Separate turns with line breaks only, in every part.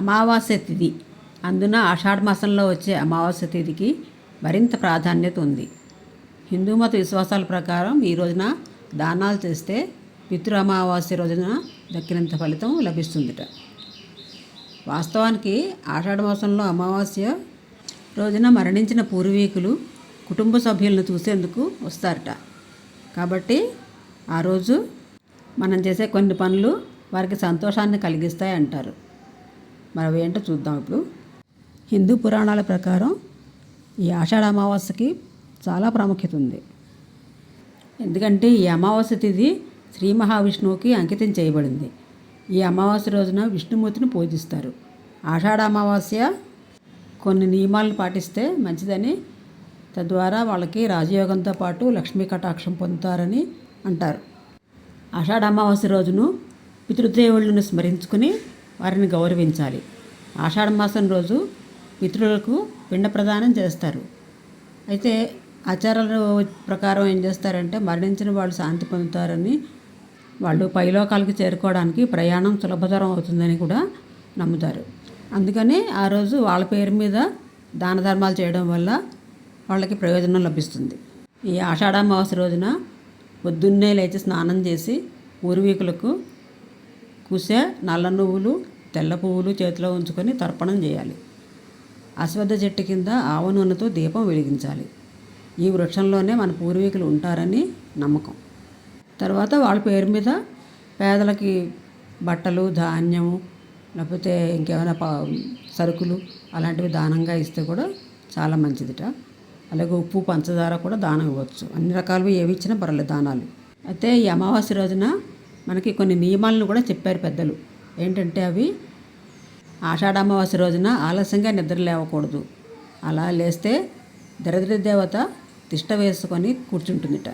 అమావాస్య తిథి. అందున ఆషాఢ మాసంలో వచ్చే అమావాస్య తిథికి మరింత ప్రాధాన్యత ఉంది. హిందూ మత విశ్వాసాల ప్రకారం ఈ రోజున దానాలు చేస్తే పితృ అమావాస్య రోజున దక్కినంత ఫలితం లభిస్తుందిట. వాస్తవానికి ఆషాఢ మాసంలో అమావాస్య రోజున మరణించిన పూర్వీకులు కుటుంబ సభ్యులను చూసేందుకు వస్తారట. కాబట్టి ఆ రోజు మనం చేసే కొన్ని పనులు వారికి సంతోషాన్ని కలిగిస్తాయి అంటారు మరి ఏంటో చూద్దాం ఇప్పుడు. హిందూ పురాణాల ప్రకారం ఈ ఆషాఢ అమావాస్యకి చాలా ప్రాముఖ్యత ఉంది. ఎందుకంటే ఈ అమావాస్య తిథి శ్రీ మహావిష్ణువుకి అంకితం చేయబడింది. ఈ అమావాస్య రోజున విష్ణుమూర్తిని పూజిస్తారు. ఆషాఢ అమావాస్య కొన్ని నియమాలను పాటిస్తే మంచిదని తద్వారా వాళ్ళకి రాజయోగంతో పాటు లక్ష్మీ కటాక్షం పొందుతారని అంటారు. ఆషాఢ అమావాస్య రోజును పితృదేవుళ్ళను స్మరించుకుని వారిని గౌరవించాలి. ఆషాఢమాసం రోజు పితృలకు పిండ ప్రదానం చేస్తారు. అయితే ఆచారాల ప్రకారం ఏం చేస్తారంటే మరణించిన వాళ్ళు శాంతి పొందుతారని వాళ్ళు పైలోకాలకి చేరుకోవడానికి ప్రయాణం సులభతరం అవుతుందని కూడా నమ్ముతారు. అందుకని ఆ రోజు వాళ్ళ పేరు మీద దాన ధర్మాలు చేయడం వల్ల వాళ్ళకి ప్రయోజనం లభిస్తుంది. ఈ ఆషాఢ రోజున పొద్దున్నే లేచి స్నానం చేసి పూర్వీకులకు కుసె నల్ల నువ్వులు తెల్ల పువ్వులు చేతిలో ఉంచుకొని తర్పణం చేయాలి. అశ్వద్ధ చెట్టు కింద ఆవ నూనెతో దీపం వెలిగించాలి. ఈ వృక్షంలోనే మన పూర్వీకులు ఉంటారని నమ్మకం. తర్వాత వాళ్ళ పేరు మీద పేదలకి బట్టలు ధాన్యము లేకపోతే ఇంకేమైనా ప సరుకులు అలాంటివి దానంగా ఇస్తే కూడా చాలా మంచిదిట. అలాగే ఉప్పు పంచదార కూడా దానం ఇవ్వచ్చు. అన్ని రకాలు ఏవి ఇచ్చినా పర్లేదు దానాలు. అయితే ఈ అమావాస్య రోజున మనకి కొన్ని నియమాలను కూడా చెప్పారు పెద్దలు. ఏంటంటే అవి ఆషాఢ అమావాస్య రోజున ఆలస్యంగా నిద్ర లేవకూడదు. అలా లేస్తే దరిద్ర దేవత తిష్ట వేసుకొని కూర్చుంటుందిట.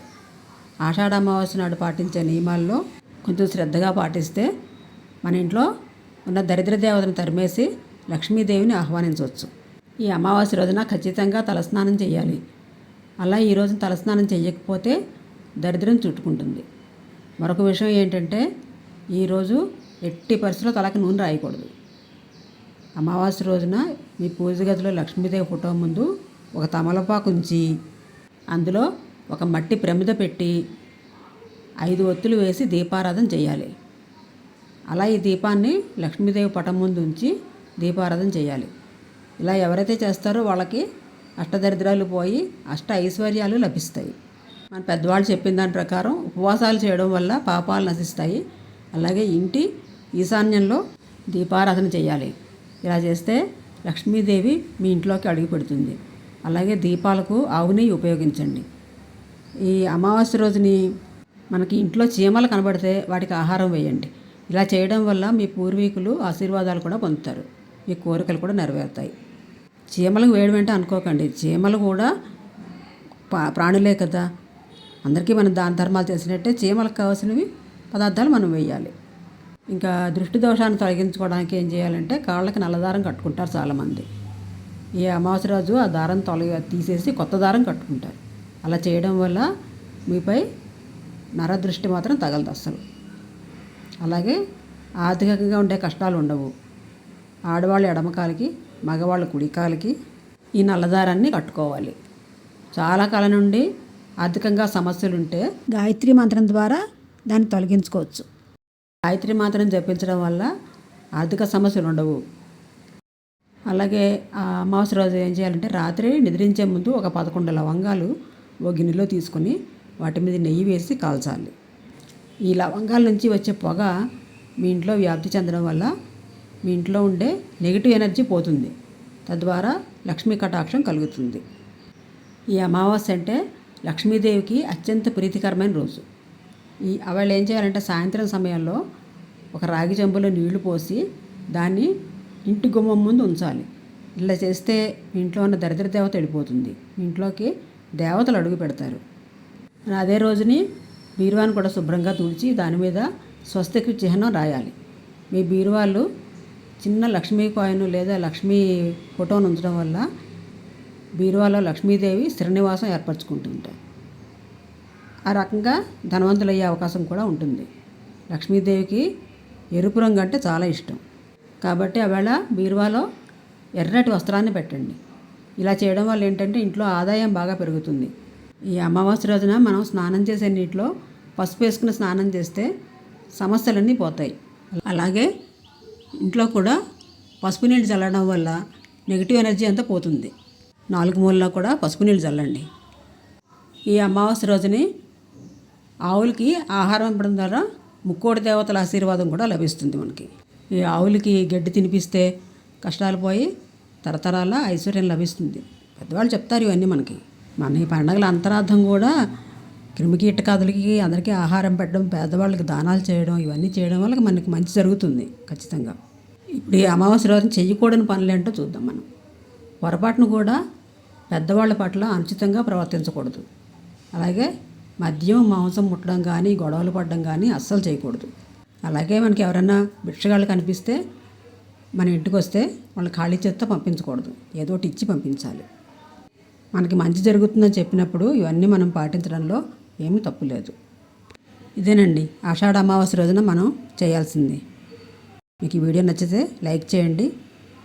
ఆషాఢ అమావాస్య నాడు పాటించే నియమాల్లో కొంచెం శ్రద్ధగా పాటిస్తే మన ఇంట్లో ఉన్న దరిద్ర దేవతను తరిమేసి లక్ష్మీదేవిని ఆహ్వానించవచ్చు. ఈ అమావాస్య రోజున ఖచ్చితంగా తలస్నానం చేయాలి. అలా ఈ రోజు తలస్నానం చేయకపోతే దరిద్రం చుట్టుకుంటుంది. మరొక విషయం ఏంటంటే ఈరోజు ఎట్టి పరిస్థితుల్లో తలకి నూనె రాయకూడదు. అమావాస్య రోజున మీ పూజ గదిలో లక్ష్మీదేవి ఫోటో ముందు ఒక తమలపాకు ఉంచి అందులో ఒక మట్టి ప్రమిద పెట్టి ఐదు ఒత్తులు వేసి దీపారాధన చేయాలి. అలా ఈ దీపాన్ని లక్ష్మీదేవి పటం ముందు ఉంచి దీపారాధన చేయాలి. ఇలా ఎవరైతే చేస్తారో వాళ్ళకి అష్టదరిద్రాలు పోయి అష్ట ఐశ్వర్యాలు లభిస్తాయి. మన పెద్దవాళ్ళు చెప్పిన దాని ప్రకారం ఉపవాసాలు చేయడం వల్ల పాపాలు నశిస్తాయి. అలాగే ఇంటి ఈశాన్యంలో దీపారాధన చేయాలి. ఇలా చేస్తే లక్ష్మీదేవి మీ ఇంట్లోకి అడుగు పెడుతుంది. అలాగే దీపాలకు ఆవు నెయ్యి ఉపయోగించండి. ఈ అమావాస్య రోజుని మనకి ఇంట్లో చీమలు కనబడితే వాటికి ఆహారం వేయండి. ఇలా చేయడం వల్ల మీ పూర్వీకులు ఆశీర్వాదాలు కూడా పొందుతారు. మీ కోరికలు కూడా నెరవేరుతాయి. చీమలకు వేయడం అంటే అనుకోకండి. చీమలు కూడా పా- ప్రాణులే కదా. అందరికీ మనం దాన ధర్మాలు చేసినట్టే చీమలకు కావాల్సినవి పదార్థాలు మనం వేయాలి. ఇంకా దృష్టి దోషాన్ని తొలగించుకోవడానికి ఏం చేయాలంటే కాళ్ళకి నల్లదారం కట్టుకుంటారు చాలామంది. ఈ అమావాస్య రోజు ఆ దారం తొలగి తీసేసి కొత్త దారం కట్టుకుంటారు. అలా చేయడం వల్ల మీపై నరదృష్టి మాత్రం తగలదు అస్సలు. అలాగే ఆర్థికంగా ఉండే కష్టాలు ఉండవు. ఆడవాళ్ళు ఎడమకాలకి మగవాళ్ళ కుడికాలకి ఈ నల్లదారాన్ని కట్టుకోవాలి. చాలా కాలం నుండి ఆర్థికంగా సమస్యలుంటే గాయత్రి మంత్రం ద్వారా దాన్ని తొలగించుకోవచ్చు. గాయత్రి మంత్రం జపించడం వల్ల ఆర్థిక సమస్యలు ఉండవు. అలాగే ఆ అమావాస్య రోజు ఏం చేయాలంటే రాత్రి నిద్రించే ముందు ఒక పదకొండు లవంగాలు ఓ గిన్నెలో తీసుకొని వాటి మీద నెయ్యి వేసి కాల్చాలి. ఈ లవంగాల నుంచి వచ్చే పొగ మీ ఇంట్లో వ్యాప్తి చెందడం వల్ల మీ ఇంట్లో ఉండే నెగిటివ్ ఎనర్జీ పోతుంది. తద్వారా లక్ష్మీ కటాక్షం కలుగుతుంది. ఈ అమావాస్య అంటే లక్ష్మీదేవికి అత్యంత ప్రీతికరమైన రోజు. ఈ వాళ్ళు ఏం చేయాలంటే సాయంత్రం సమయంలో ఒక రాగి చెంబులో నీళ్ళు పోసి దాన్ని ఇంటి గుమ్మం ముందు ఉంచాలి. ఇలా చేస్తే మీ ఇంట్లో ఉన్న దరిద్ర దేవత వెళ్ళిపోతుంది మీ ఇంట్లోకి దేవతలు అడుగు పెడతారు. అదే రోజుని బీరువాని కూడా శుభ్రంగా తుడిచి దాని మీద స్వస్తికి చిహ్నం రాయాలి. మీ బీరువాళ్ళు చిన్న లక్ష్మీ కాయిన్ లేదా లక్ష్మీ ఫోటోను ఉంచడం వల్ల బీరువాలో లక్ష్మీదేవి శ్రీనివాసం ఏర్పరచుకుంటుంటాయి ఆ రకంగా ధనవంతులయ్యే అవకాశం కూడా ఉంటుంది. లక్ష్మీదేవికి ఎరుపు రంగు అంటే చాలా ఇష్టం. కాబట్టి ఆవేళ బీరువాలో ఎర్రటి వస్త్రాన్ని పెట్టండి. ఇలా చేయడం వల్ల ఏంటంటే ఇంట్లో ఆదాయం బాగా పెరుగుతుంది. ఈ అమావాస్య రోజున మనం స్నానం చేసే నీటిలో పసుపు వేసుకుని స్నానం చేస్తే సమస్యలన్నీ పోతాయి. అలాగే ఇంట్లో కూడా పసుపు నీళ్ళు చల్లడం వల్ల నెగిటివ్ ఎనర్జీ అంతా పోతుంది. నాలుగు మూలలో కూడా పసుపు నీళ్ళు చల్లండి. ఈ అమావాస్య రోజుని ఆవులకి ఆహారం ఇవ్వడం ద్వారా ముక్కోడి దేవతల ఆశీర్వాదం కూడా లభిస్తుంది మనకి. ఈ ఆవులకి గడ్డి తినిపిస్తే కష్టాలు పోయి తరతరాల ఐశ్వర్యం లభిస్తుంది. పెద్దవాళ్ళు చెప్తారు ఇవన్నీ మనకి. మన ఈ పండగల అంతరార్థం కూడా క్రిమికీటకాదులకి అందరికీ ఆహారం పెట్టడం పేదవాళ్ళకి దానాలు చేయడం ఇవన్నీ చేయడం వల్ల మనకి మంచి జరుగుతుంది ఖచ్చితంగా. ఇప్పుడు ఈ అమావాస్య రోజున చేయకూడని పనులు ఏంటో చూద్దాం మనం. పొరపాటును కూడా పెద్దవాళ్ళ పట్ల అనుచితంగా ప్రవర్తించకూడదు. అలాగే మద్యం మాంసం ముట్టడం కానీ గొడవలు పడడం కానీ అస్సలు చేయకూడదు. అలాగే మనకి ఎవరైనా భిక్షగాళ్ళు కనిపిస్తే మన ఇంటికి వస్తే వాళ్ళు ఖాళీ చేత్తో పంపించకూడదు. ఏదో ఒకటి ఇచ్చి పంపించాలి. మనకి మంచి జరుగుతుందని చెప్పినప్పుడు ఇవన్నీ మనం పాటించడంలో ఏమీ తప్పు లేదు. ఇదేనండి. ఆషాఢ అమావాస్య రోజున మనం చేయాల్సింది. మీకు ఈ వీడియో నచ్చితే లైక్ చేయండి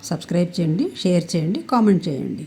సబ్స్క్రైబ్ చేయండి షేర్ చేయండి కామెంట్ చేయండి.